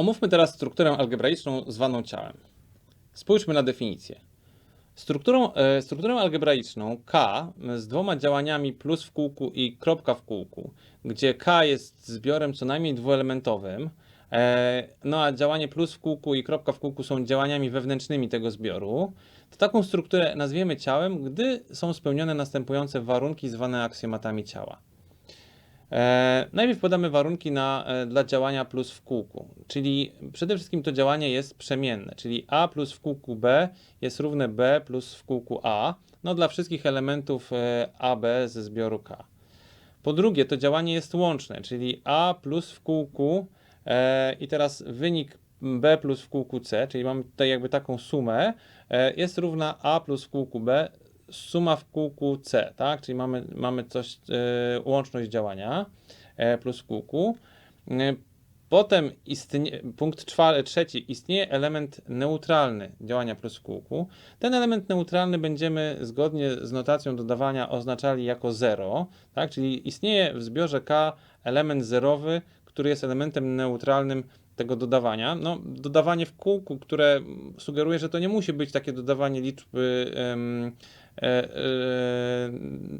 Omówmy teraz strukturę algebraiczną zwaną ciałem. Spójrzmy na definicję. Strukturą, e, strukturę algebraiczną K z dwoma działaniami plus w kółku i kropka w kółku, gdzie K jest zbiorem co najmniej dwuelementowym, e, no a działanie plus w kółku i kropka w kółku są działaniami wewnętrznymi tego zbioru, to taką strukturę nazwiemy ciałem, gdy są spełnione następujące warunki zwane aksjomatami ciała. E, najpierw podamy warunki na, e, dla działania plus w kółku, czyli przede wszystkim to działanie jest przemienne, czyli a plus w kółku b jest równe b plus w kółku a, no dla wszystkich elementów e, ab ze zbioru k. Po drugie, to działanie jest łączne, czyli a plus w kółku e, i teraz wynik b plus w kółku c, czyli mamy tutaj jakby taką sumę, e, jest równa a plus w kółku b suma w kółku C, tak? Czyli mamy, mamy coś, e, łączność działania e, plus w kółku. E, Potem istnie, punkt trzeci, istnieje element neutralny działania plus w kółku. Ten element neutralny będziemy zgodnie z notacją dodawania oznaczali jako 0, tak? czyli istnieje w zbiorze K element zerowy, który jest elementem neutralnym tego dodawania. No, dodawanie w kółku, które sugeruje, że to nie musi być takie dodawanie liczby e,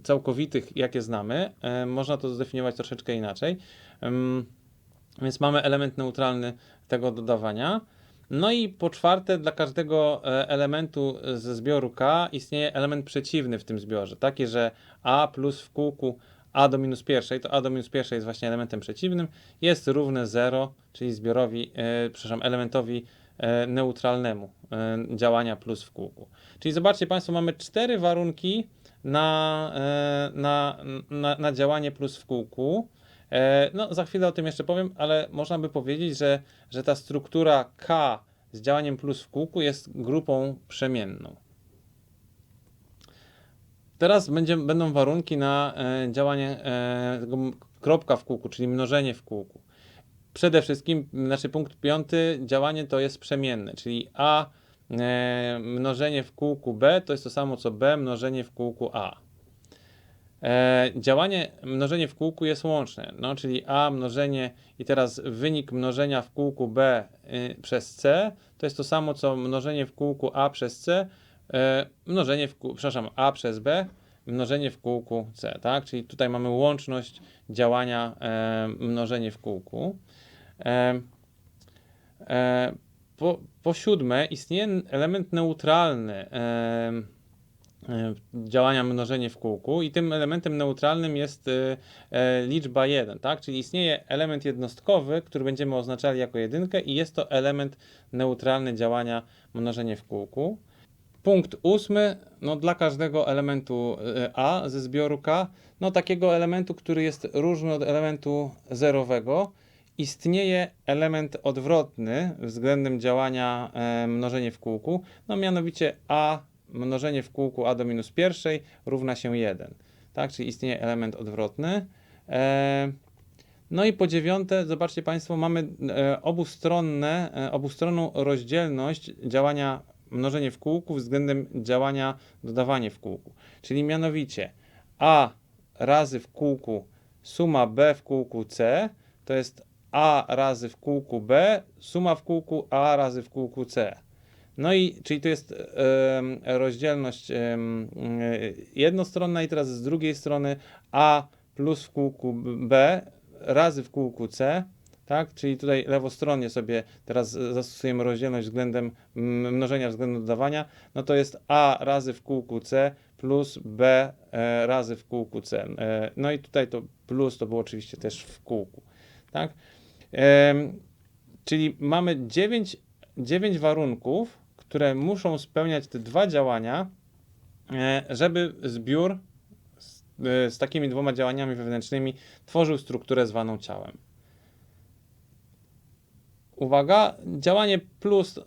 całkowitych, jakie znamy. E, można to zdefiniować troszeczkę inaczej. Więc mamy element neutralny tego dodawania. No i po czwarte, dla każdego e, elementu ze zbioru K istnieje element przeciwny w tym zbiorze. Taki, że A plus w kółku A do minus pierwszej, to A do minus pierwszej jest właśnie elementem przeciwnym, jest równe 0, czyli zbiorowi, e, przepraszam, elementowi e, neutralnemu e, działania plus w kółku. Czyli zobaczcie Państwo, mamy cztery warunki na, e, na, na, na działanie plus w kółku. E, No, za chwilę o tym jeszcze powiem, ale można by powiedzieć, że, że ta struktura K z działaniem plus w kółku jest grupą przemienną. Teraz będzie, będą warunki na e, działanie e, kropka w kółku, czyli mnożenie w kółku. Przede wszystkim, znaczy punkt piąty, działanie to jest przemienne, czyli A e, mnożenie w kółku B to jest to samo co B mnożenie w kółku A. E, działanie mnożenie w kółku jest łączne, no, czyli a mnożenie i teraz wynik mnożenia w kółku b y, przez c to jest to samo co mnożenie w kółku a przez c, e, mnożenie w kółku, przepraszam, a przez b, mnożenie w kółku c, tak? Czyli tutaj mamy łączność działania e, mnożenie w kółku. E, e, po, po siódme, istnieje element neutralny. E, działania mnożenie w kółku i tym elementem neutralnym jest liczba 1, tak? Czyli istnieje element jednostkowy, który będziemy oznaczali jako jedynkę i jest to element neutralny działania mnożenie w kółku. Punkt ósmy, no dla każdego elementu A ze zbioru K, no takiego elementu, który jest różny od elementu zerowego, istnieje element odwrotny względem działania mnożenie w kółku, no mianowicie A mnożenie w kółku A do minus pierwszej równa się 1, tak, czyli istnieje element odwrotny. No i po dziewiąte, zobaczcie Państwo, mamy e, obustronne, e, obustronną rozdzielność działania mnożenie w kółku względem działania dodawanie w kółku. Czyli mianowicie a razy w kółku suma b w kółku c to jest a razy w kółku b suma w kółku a razy w kółku c. No i czyli to jest em, rozdzielność em, y, jednostronna i teraz z drugiej strony a plus w kółku b razy w kółku c, tak? Czyli tutaj lewostronnie sobie teraz zastosujemy rozdzielność względem mnożenia względem dodawania, no to jest a razy w kółku c plus b e, razy w kółku c. E, no i tutaj to plus to było oczywiście też w kółku, tak? Czyli mamy 9, 9 warunków, które muszą spełniać te dwa działania, e, żeby zbiór z, e, z takimi dwoma działaniami wewnętrznymi tworzył strukturę zwaną ciałem. Uwaga, działanie plus,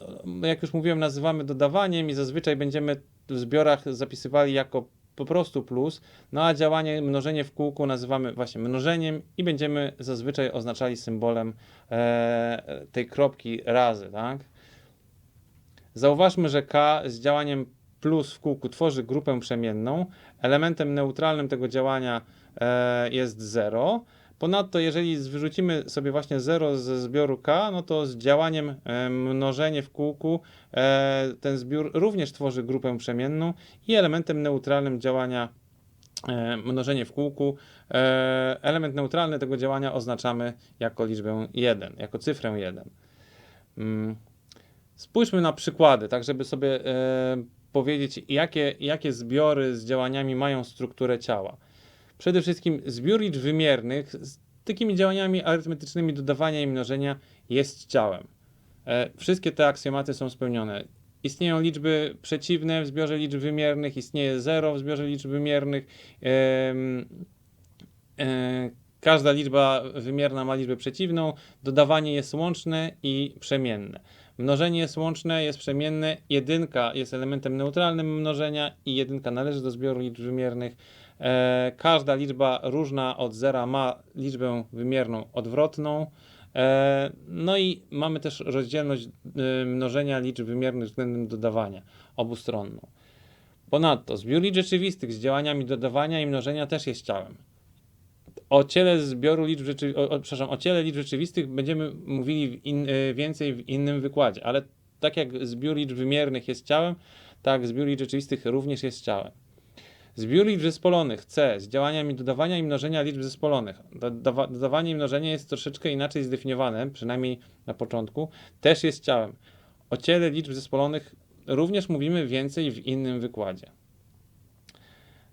jak już mówiłem, nazywamy dodawaniem i zazwyczaj będziemy w zbiorach zapisywali jako po prostu plus, no a działanie mnożenie w kółku nazywamy właśnie mnożeniem i będziemy zazwyczaj oznaczali symbolem e, tej kropki razy, tak? Zauważmy, że K z działaniem plus w kółku tworzy grupę przemienną. Elementem neutralnym tego działania e, jest 0. Ponadto, jeżeli wyrzucimy sobie właśnie 0 ze zbioru k, no to z działaniem e, mnożenie w kółku e, ten zbiór również tworzy grupę przemienną i elementem neutralnym działania e, mnożenie w kółku. Element neutralny tego działania oznaczamy jako liczbę 1, jako cyfrę 1. Mm. Spójrzmy na przykłady, tak żeby sobie powiedzieć, jakie, jakie zbiory z działaniami mają strukturę ciała. Przede wszystkim zbiór liczb wymiernych z takimi działaniami arytmetycznymi dodawania i mnożenia jest ciałem. E, wszystkie te aksjomaty są spełnione. Istnieją liczby przeciwne w zbiorze liczb wymiernych, istnieje zero w zbiorze liczb wymiernych. E, każda liczba wymierna ma liczbę przeciwną. Dodawanie jest łączne i przemienne. Mnożenie jest łączne, jest przemienne. Jedynka jest elementem neutralnym mnożenia i jedynka należy do zbioru liczb wymiernych. E, każda liczba różna od zera ma liczbę wymierną odwrotną. E, no i mamy też rozdzielność e, mnożenia liczb wymiernych względem dodawania obustronną. Ponadto zbiór liczb rzeczywistych z działaniami dodawania i mnożenia też jest ciałem. O ciele zbioru liczb rzeczy, o, przepraszam, o ciele liczb rzeczywistych będziemy mówili w in, więcej w innym wykładzie, ale tak jak zbiór liczb wymiernych jest ciałem, tak zbiór liczb rzeczywistych również jest ciałem. Zbiór liczb zespolonych C z działaniami dodawania i mnożenia liczb zespolonych. Dodawa, dodawanie i mnożenie jest troszeczkę inaczej zdefiniowane, przynajmniej na początku, też jest ciałem. O ciele liczb zespolonych również mówimy więcej w innym wykładzie.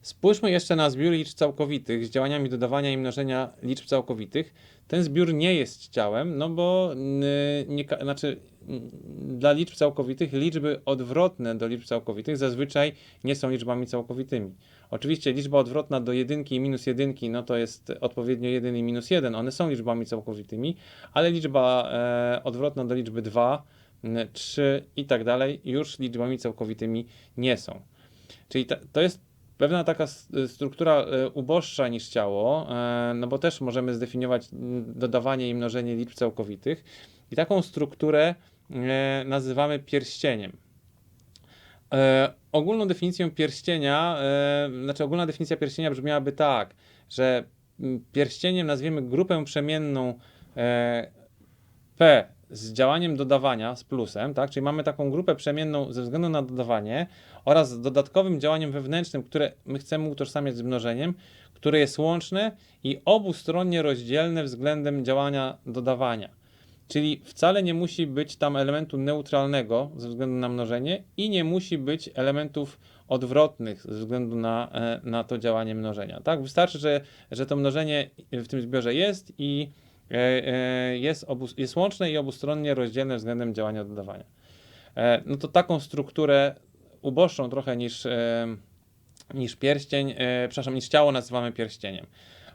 Spójrzmy jeszcze na zbiór liczb całkowitych z działaniami dodawania i mnożenia liczb całkowitych. Ten zbiór nie jest ciałem, no bo y, nie, znaczy, y, dla liczb całkowitych liczby odwrotne do liczb całkowitych zazwyczaj nie są liczbami całkowitymi. Oczywiście liczba odwrotna do jedynki i minus jedynki, no to jest odpowiednio 1 i minus 1, one są liczbami całkowitymi, ale liczba e, odwrotna do liczby 2, 3 i tak dalej już liczbami całkowitymi nie są. Czyli ta, to jest pewna taka s- struktura e, uboższa niż ciało, e, no bo też możemy zdefiniować dodawanie i mnożenie liczb całkowitych i taką strukturę e, nazywamy pierścieniem. E, ogólną definicją pierścienia, znaczy ogólna definicja pierścienia brzmiałaby tak, że pierścieniem nazwiemy grupę przemienną P z działaniem dodawania z plusem, tak? Czyli mamy taką grupę przemienną ze względu na dodawanie oraz z dodatkowym działaniem wewnętrznym, które my chcemy utożsamiać z mnożeniem, które jest łączne i obustronnie rozdzielne względem działania dodawania. Czyli wcale nie musi być tam elementu neutralnego ze względu na mnożenie i nie musi być elementów odwrotnych ze względu na, e, na to działanie mnożenia. Tak? Wystarczy, że, że to mnożenie w tym zbiorze jest i jest, obu, jest łączne i obustronnie rozdzielne względem działania dodawania. E, No to taką strukturę uboższą trochę niż, e, niż pierścień, e, przepraszam, niż ciało nazywamy pierścieniem.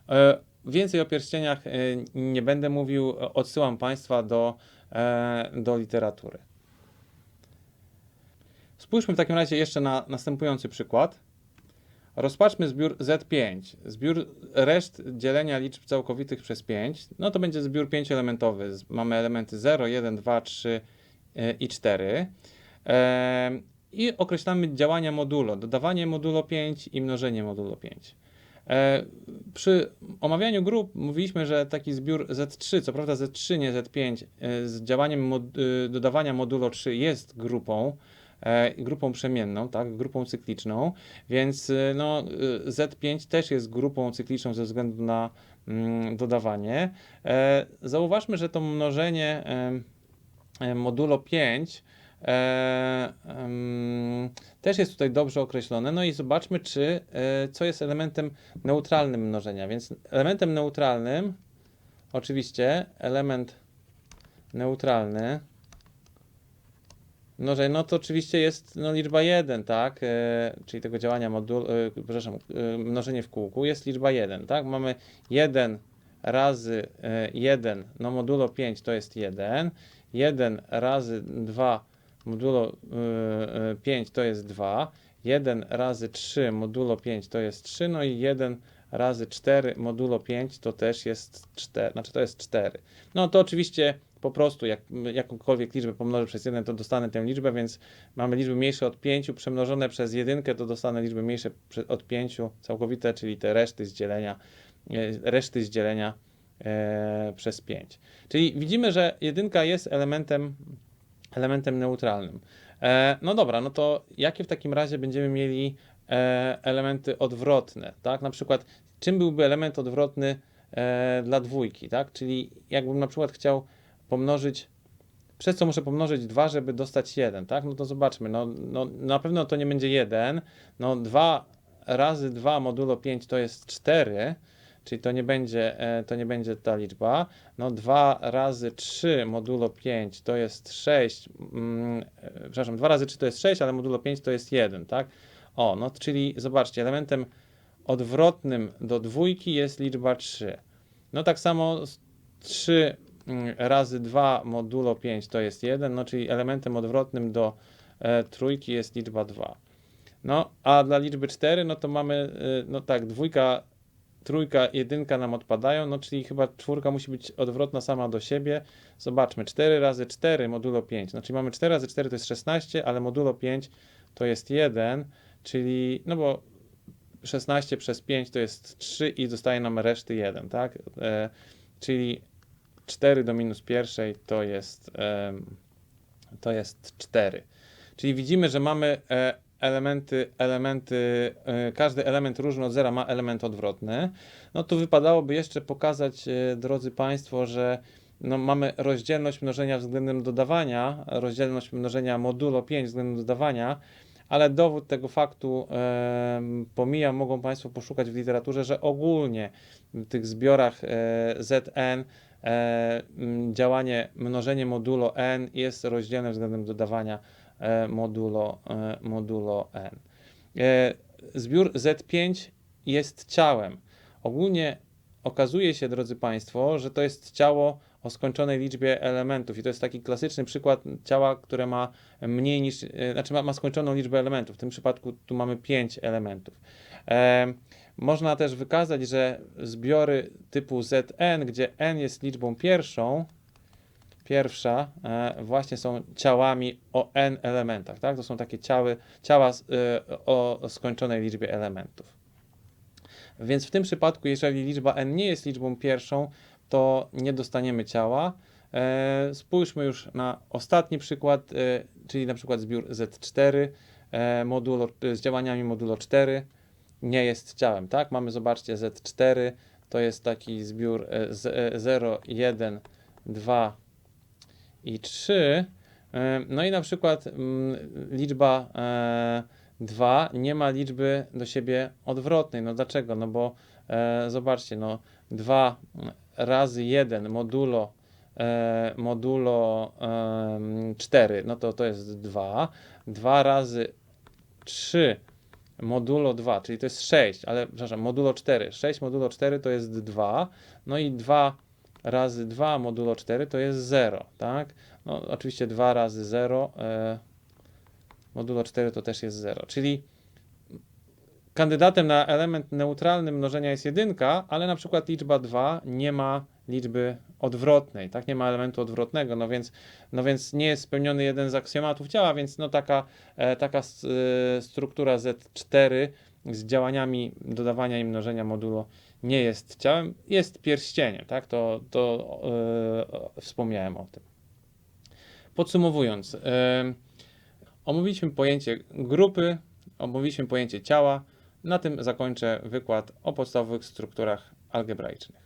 E, Więcej o pierścieniach e, nie będę mówił, odsyłam Państwa do, e, do literatury. Spójrzmy w takim razie jeszcze na następujący przykład. Rozpatrzmy zbiór Z5. Zbiór reszt dzielenia liczb całkowitych przez 5. No to będzie zbiór pięcioelementowy. Z- Mamy elementy 0, 1, 2, 3 e, i 4. Em, I określamy działania modulo. Dodawanie modulo 5 i mnożenie modulo 5. E, Przy omawianiu grup mówiliśmy, że taki zbiór Z3, co prawda Z3, nie Z5, e, z działaniem mod, dodawania modulo 3 jest grupą, e, grupą przemienną, tak, grupą cykliczną, więc y, no, y, Z5 też jest grupą cykliczną ze względu na mm, dodawanie. E, Zauważmy, że to mnożenie e, modulo 5 e, też jest tutaj dobrze określone. No i zobaczmy, czy e, co jest elementem neutralnym mnożenia. Więc elementem neutralnym, oczywiście, element neutralny mnożenia, no to oczywiście jest no, liczba 1, tak? E, czyli tego działania modul, e, przepraszam, e, mnożenie w kółku jest liczba 1, tak? Mamy 1 razy e, 1, no modulo 5 to jest 1, 1 razy 2 modulo y, y, 5 to jest 2, 1 razy 3 modulo 5 to jest 3, no i 1 razy 4 modulo 5 to też jest 4, znaczy to jest 4. No to oczywiście po prostu jak jakąkolwiek liczbę pomnożę przez 1, to dostanę tę liczbę, więc mamy liczby mniejsze od 5 przemnożone przez 1, to dostanę liczby mniejsze od 5 całkowite, czyli te reszty z dzielenia, e, reszty z dzielenia e, przez 5. Czyli widzimy, że jedynka jest elementem, elementem neutralnym. E, no dobra, no to jakie w takim razie będziemy mieli e, elementy odwrotne, tak? Na przykład, czym byłby element odwrotny e, dla dwójki, tak? Czyli jakbym na przykład chciał pomnożyć, przez co muszę pomnożyć 2, żeby dostać 1, tak? No to zobaczmy, no, no na pewno to nie będzie 1, no 2 razy 2 modulo 5 to jest 4, czyli to nie będzie, e, to nie będzie ta liczba. No 2 razy 3 modulo 5 to jest 6, mm, e, przepraszam, 2 razy 3 to jest 6, ale modulo 5 to jest 1, tak? O, no czyli zobaczcie, elementem odwrotnym do dwójki jest liczba 3. No tak samo z 3 mm, razy 2 modulo 5 to jest 1, no czyli elementem odwrotnym do e, trójki jest liczba 2. No, a dla liczby 4, no to mamy, y, no tak, dwójka, trójka, jedynka nam odpadają, no czyli chyba czwórka musi być odwrotna sama do siebie. Zobaczmy, 4 razy 4 modulo 5, no czyli mamy 4 razy 4 to jest 16, ale modulo 5 to jest 1, czyli, no bo 16 przez 5 to jest 3 i zostaje nam reszty 1, tak? E, czyli 4 do minus pierwszej to jest, to jest 4. Czyli widzimy, że mamy e, elementy, elementy, e, każdy element różny od zera ma element odwrotny. No tu wypadałoby jeszcze pokazać, e, drodzy Państwo, że no, mamy rozdzielność mnożenia względem dodawania, rozdzielność mnożenia modulo 5 względem dodawania, ale dowód tego faktu em, pomijam, mogą Państwo poszukać w literaturze, że ogólnie w tych zbiorach e, Zn e, działanie mnożenie modulo n jest rozdzielne względem dodawania e, modulo, e, modulo n. E, zbiór Z5 jest ciałem. Ogólnie okazuje się, drodzy Państwo, że to jest ciało o skończonej liczbie elementów i to jest taki klasyczny przykład ciała, które ma mniej niż, e, znaczy ma, ma skończoną liczbę elementów. W tym przypadku tu mamy 5 elementów. E, można też wykazać, że zbiory typu Zn, gdzie n jest liczbą pierwszą, pierwsza e, właśnie są ciałami o n elementach, tak? To są takie ciały, ciała z, e, o skończonej liczbie elementów. Więc w tym przypadku, jeżeli liczba n nie jest liczbą pierwszą, to nie dostaniemy ciała. E, spójrzmy już na ostatni przykład, e, czyli na przykład zbiór Z4 e, modulo, z działaniami modulo 4 nie jest ciałem, tak? Mamy, zobaczcie, Z4 to jest taki zbiór z, e, 0, 1, 2 i 3. E, No i na przykład mm, liczba e, 2 nie ma liczby do siebie odwrotnej. No dlaczego? No bo zobaczcie, no 2 razy 1 modulo e, modulo em, 4, no to to jest 2. 2 razy 3 modulo 2, czyli to jest 6, ale przepraszam, modulo 4. 6 modulo 4 to jest 2. No i 2 razy 2 modulo 4 to jest 0, tak? No oczywiście 2 razy 0 e, modulo 4 to też jest 0, czyli kandydatem na element neutralny mnożenia jest jedynka, ale na przykład liczba 2 nie ma liczby odwrotnej, tak? Nie ma elementu odwrotnego, no więc, no więc nie jest spełniony jeden z aksjomatów ciała, więc no taka, e, taka s- e, struktura Z4 z działaniami dodawania i mnożenia modulo nie jest ciałem, jest pierścieniem, tak? To, to e, wspomniałem o tym. Podsumowując, e, omówiliśmy pojęcie grupy, omówiliśmy pojęcie ciała. Na tym zakończę wykład o podstawowych strukturach algebraicznych.